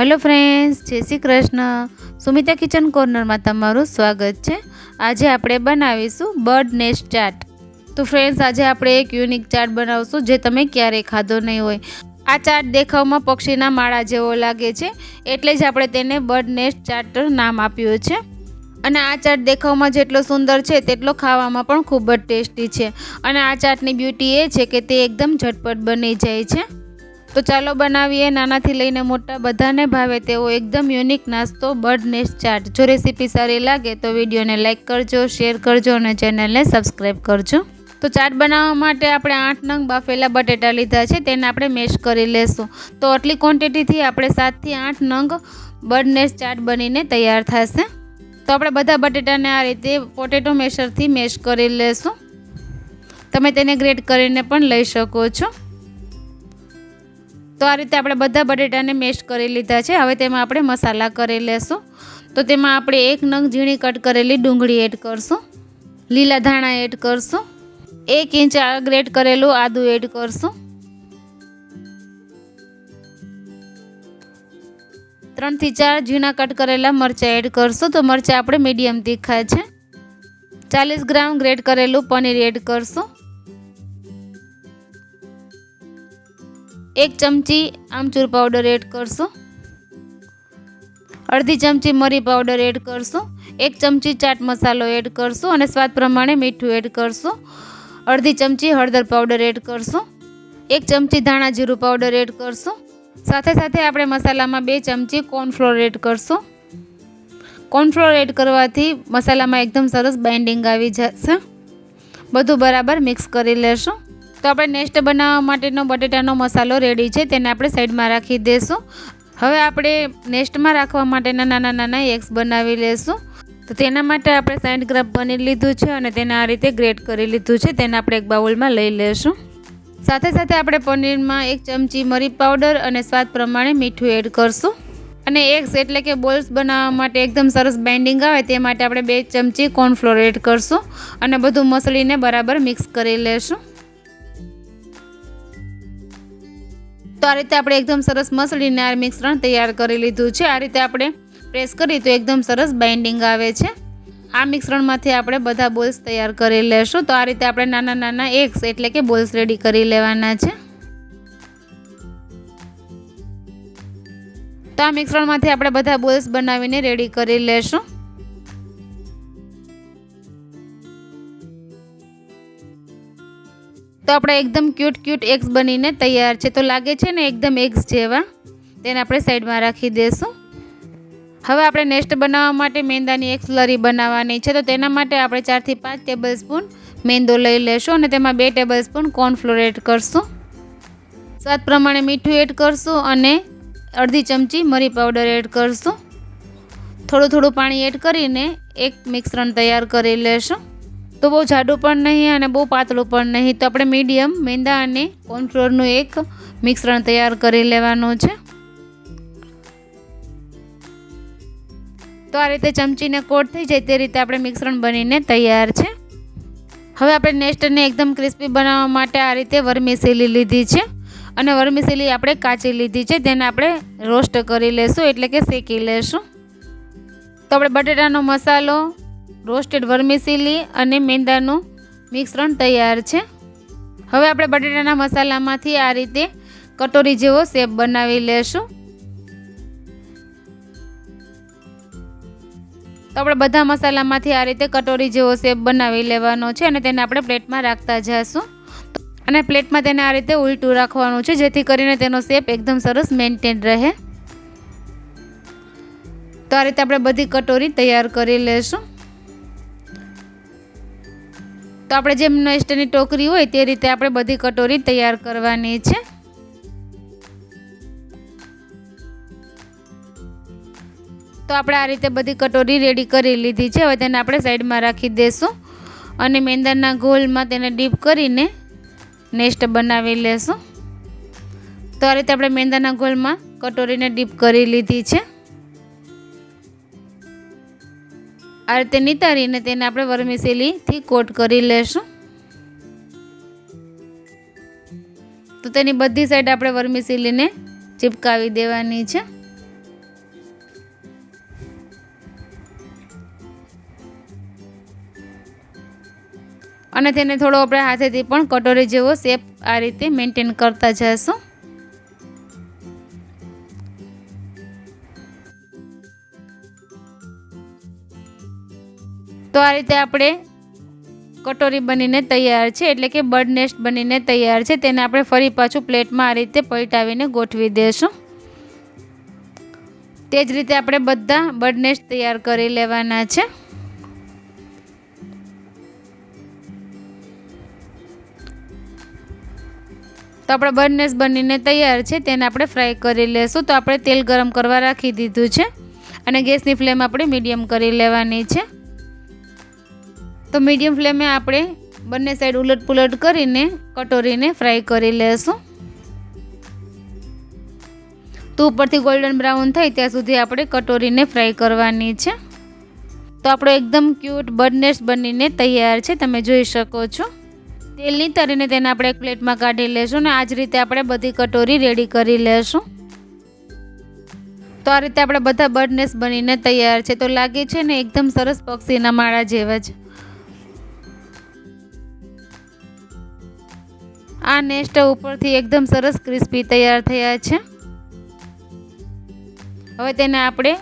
Hello friends, જય Shri Krishna. Sumita kitchen કોર્નરમાં તમારું સ્વાગત છે. આજે આપણે બનાવીશું બર્ડ નેસ્ટ ચાટ. તો ફ્રેન્ડ્સ, આજે આપણે એક યુનિક ચાટ બનાવશું જે તમે ક્યારેય ખાધો નહીં હોય. આ ચાટ દેખાવમાં પક્ષીના માળા જેવો લાગે છે, એટલે જ આપણે તેને બર્ડ નેસ્ટ ચાટ નામ આપ્યું છે. અને આ ચાટ દેખાવમાં જેટલો સુંદર છે, તેટલો ખાવામાં પણ ખૂબ જ ટેસ્ટી છે. અને આ ચાટની બ્યુટી એ છે કે તે એકદમ ઝટપટ બની જાય છે. તો ચાલો બનાવીએ નાનાથી લઈને મોટા બધાને ભાવે તેવો એકદમ યુનિક નાસ્તો બર્ડ નેસ્ટ ચાટ. જો રેસીપી સારી લાગે તો વિડીયોને લાઇક કરજો શેર કરજો અને ચેનલને સબસ્ક્રાઈબ કરજો. તો ચાટ બનાવવા માટે આપણે આઠ નંગ બાફેલા બટેટા લીધા છે, તેને આપણે મેશ કરી લેશું. તો આટલી ક્વોન્ટિટીથી આપણે સાતથી આઠ નંગ બર્ડ નેસ્ટ ચાટ બનીને તૈયાર થશે. તો આપણે બધા બટેટાને આ રીતે પોટેટો મેશરથી મેશ કરી લેશું. તમે તેને ગ્રેટ કરીને પણ લઈ શકો છો. તો આ રીતે આપણે બધા બટેટાને મેશ કરી લીધા છે. હવે તેમાં આપણે મસાલા કરી લેશું. તો તેમાં આપણે એક નંગ ઝીણી કટ કરેલી ડુંગળી એડ કરશું. લીલા ધાણા એડ કરશું. એક ઇંચ ગ્રેટ કરેલું આદું એડ કરશું. ત્રણથી ચાર ઝીણા કટ કરેલા મરચાં એડ કરશું. તો મરચાં આપણે મીડિયમ તીખા છે. ચાલીસ ગ્રામ ગ્રેટ કરેલું પનીર એડ કરશું. એક ચમચી આમચૂર પાવડર એડ કરશું. અડધી ચમચી મરી પાવડર એડ કરશું. એક ચમચી ચાટ મસાલો એડ કરશું અને સ્વાદ પ્રમાણે મીઠું એડ કરશું. અડધી ચમચી હળદર પાવડર એડ કરશું. એક ચમચી ધાણા જીરું પાવડર એડ કરશું. સાથે સાથે આપણે મસાલામાં બે ચમચી કોર્નફ્લોર એડ કરશું. કોર્નફ્લોર એડ કરવાથી મસાલામાં એકદમ સરસ બાઇન્ડિંગ આવી જશે. બધું બરાબર મિક્સ કરી લેશું. તો આપણે નેક્સ્ટ બનાવવા માટેનો બટેટાનો મસાલો રેડી છે, તેને આપણે સાઈડમાં રાખી દઈશું હવે આપણે નેક્સ્ટમાં રાખવા માટેના નાના નાના એગ્સ બનાવી લેશું. તો તેના માટે આપણે સાઠ ગ્રામ પનીર લીધું છે અને તેને આ રીતે ગ્રેટ કરી લીધું છે, તેને આપણે એક બાઉલમાં લઈ લેશું. સાથે સાથે આપણે પનીરમાં એક ચમચી મરી પાવડર અને સ્વાદ પ્રમાણે મીઠું એડ કરશું. અને એગ્સ એટલે કે બોલ્સ બનાવવા માટે એકદમ સરસ બેન્ડિંગ આવે તે માટે આપણે બે ચમચી કોર્નફ્લોર એડ કરશું અને બધું મસળીને બરાબર મિક્સ કરી લેશું. તો આ રીતે આપણે એકદમ સરસ મસળીને આ મિશ્રણ તૈયાર કરી લીધું છે. આ રીતે આપણે પ્રેસ કરીએ તો એકદમ સરસ બાઇન્ડિંગ આવે છે. આ મિશ્રણમાંથી આપણે બધા બોલ્સ તૈયાર કરી લેશું. તો આ રીતે આપણે નાના નાના એગ્સ એટલે કે બોલ્સ રેડી કરી લેવાના છે. તો આ મિશ્રણમાંથી આપણે બધા બોલ્સ બનાવીને રેડી કરી લેશું. તો આપણે એકદમ ક્યુટ ક્યુટ એગ્સ બનીને તૈયાર છે. તો લાગે છે ને એકદમ એગ્સ જેવા. તેને આપણે સાઈડમાં રાખી દઈશું હવે આપણે નેક્સ્ટ બનાવવા માટે મેંદાની એક સ્લરી બનાવવાની છે. તો તેના માટે આપણે ચારથી પાંચ ટેબલ સ્પૂન મેંદો લઈ લેશું અને તેમાં બે ટેબલ સ્પૂન કોર્નફ્લોર એડ કરશું. સ્વાદ પ્રમાણે મીઠું એડ કરશું અને અડધી ચમચી મરી પાવડર એડ કરશું. થોડું થોડું પાણી એડ કરીને એક મિશ્રણ તૈયાર કરી લેશું. તો બહુ જાડું પણ નહીં અને બહુ પાતળું પણ નહીં. તો આપણે મીડિયમ મેંદા અને કોર્નફ્લોરનું એક મિશ્રણ તૈયાર કરી લેવાનું છે. તો આ રીતે ચમચીને કોટ થઈ જાય તે રીતે આપણે મિશ્રણ બનીને તૈયાર છે. હવે આપણે નેસ્ટને એકદમ ક્રિસ્પી બનાવવા માટે આ રીતે વર્મીસીલી લીધી છે. અને વર્મીસીલી આપણે કાચી લીધી છે. તેને આપણે રોસ્ટ કરી લેશું એટલે કે શેકી લેશું. તો આપણે બટેટાનો મસાલો રોસ્ટેડ વર્મિસીલી અને મેંદાનું મિશ્રણ તૈયાર છે. હવે આપણે બટેટાના મસાલામાંથી આ રીતે કટોરી જેવો શેપ બનાવી લેશું. તો આપણે બધા મસાલામાંથી આ રીતે કટોરી જેવો શેપ બનાવી લેવાનો છે અને તેને આપણે પ્લેટમાં રાખતા જઈશું અને પ્લેટમાં તેને આ રીતે ઉલટું રાખવાનું છે જેથી કરીને તેનો શેપ એકદમ સરસ મેન્ટેન રહે. તો આ રીતે આપણે બધી કટોરી તૈયાર કરી લેશું. તો આપણે જેમ નેસ્ટની ટોકરી હોય તે રીતે આપણે બધી કટોરી તૈયાર કરવાની છે. તો આપણે આ રીતે બધી કટોરી રેડી કરી લીધી છે. હવે તેને આપણે સાઈડમાં રાખી દઈશું અને મેંદાના ગોલમાં તેને ડીપ કરીને નેસ્ટ બનાવી લેશું. તો આ રીતે આપણે મેંદાના ગોલમાં કટોરીને ડીપ કરી લીધી છે. આ રીતે નિતારીને તેને આપણે વરમીસેલીથી કોટ કરી લેશું. તો તેની બધી સાઈડ આપણે વરમીસેલીને ચીપકાવી દેવાની છે. અને તેને થોડો આપણે હાથેથી પણ કટોરી જેવો શેપ આ રીતે મેન્ટેન કરતા જઈશું. તો આ રીતે આપણે કટોરી બનીને તૈયાર છે, એટલે કે બર્ડ નેસ્ટ બનીને તૈયાર છે, તેને આપણે ફરી પાછું પ્લેટમાં આ રીતે પલટાવીને ગોઠવી દઈશું તે જ રીતે આપણે બધા બર્ડ નેસ્ટ તૈયાર કરી લેવાના છે. તો આપણે બર્ડનેસ બનીને તૈયાર છે, તેને આપણે ફ્રાય કરી લેશું. તો આપણે તેલ ગરમ કરવા રાખી દીધું છે અને ગેસની ફ્લેમ આપણે મીડિયમ કરી લેવાની છે. તો મીડિયમ ફ્લેમે આપણે બંને સાઈડ ઉલટ પુલટ કરીને, કટોરીને ફ્રાય કરી લેશું. તો ઉપરથી ગોલ્ડન બ્રાઉન થાય ત્યાં સુધી આપણે કટોરીને ફ્રાય કરવાની છે. તો આપણો એકદમ ક્યુટ બર્ડનેસ બનીને તૈયાર છે, તમે જોઈ શકો છો. તેલ નીતરીને તેને આપણે એક પ્લેટમાં કાઢી લેશું ને આ જ રીતે આપણે બધી કટોરી રેડી કરી લેશું. તો આ રીતે આપણે બધા બર્ડનેસ બનીને તૈયાર છે. તો લાગે છે ને એકદમ સરસ પક્ષીના માળા જેવા જ. આ નેસ્ટ ઉપરથી એકદમ સરસ ક્રિસ્પી તૈયાર થયા છે. હવે તેને આપણે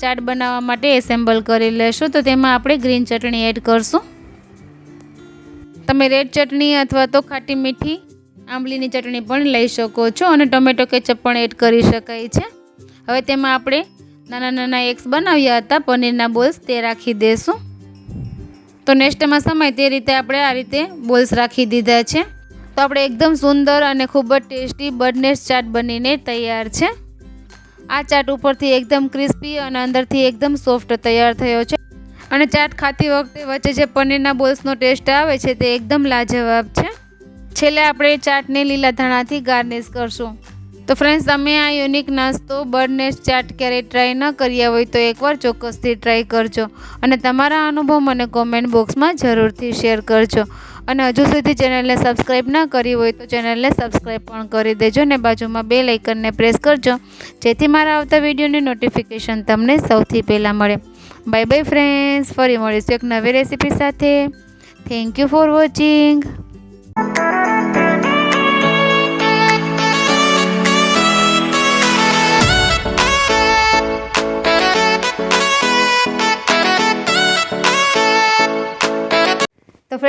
ચાટ બનાવવા માટે એસેમ્બલ કરી લેશું. તો તેમાં આપણે ગ્રીન ચટણી એડ કરશું. તમે રેડ ચટણી અથવા તો ખાટી મીઠી આંબલીની ચટણી પણ લઈ શકો છો અને ટોમેટો કેચઅપ પણ એડ કરી શકાય છે. હવે તેમાં આપણે નાના નાના એગ્સ બનાવ્યા હતા. પનીરના બોલ્સ તે રાખી દઈશું તો નેક્સ્ટમાં સમય તે રીતે આપણે આ રીતે બોલ્સ રાખી દીધા છે. તો આપણે એકદમ સુંદર અને ખૂબ જ ટેસ્ટી બર્ડનેસ ચાટ બનીને તૈયાર છે. આ ચાટ ઉપરથી એકદમ ક્રિસ્પી અને અંદરથી એકદમ સોફ્ટ તૈયાર થયો છે. અને ચાટ ખાતી વખતે વચ્ચે જે પનીરના બોલ્સનો ટેસ્ટ આવે છે તે એકદમ લાજવાબ છે. છેલ્લે આપણે ચાટને લીલા ધાણાથી ગાર્નિશ કરશું. તો ફ્રેન્ડ્સ, તમે આ યુનિક નાસ્તો બર્ડનેસ ચાટ ક્યારેય ટ્રાય ન કર્યા હોય તો એકવાર ચોક્કસથી ટ્રાય કરજો. અને તમારા અનુભવ મને કોમેન્ટ બોક્સમાં જરૂરથી શેર કરજો. અને હજુ સુધી ચેનલને સબસ્ક્રાઈબ ના કરી હોય તો ચેનલને સબસ્ક્રાઈબ પણ કરી દેજો ને બાજુમાં બે લાઇકનને પ્રેસ કરજો. જેથી મારા આવતા વિડીયોની નોટિફિકેશન તમને સૌથી પહેલાં મળે. બાય બાય ફ્રેન્ડ્સ ફરી મળીશું એક નવી રેસીપી સાથે. Thank you for watching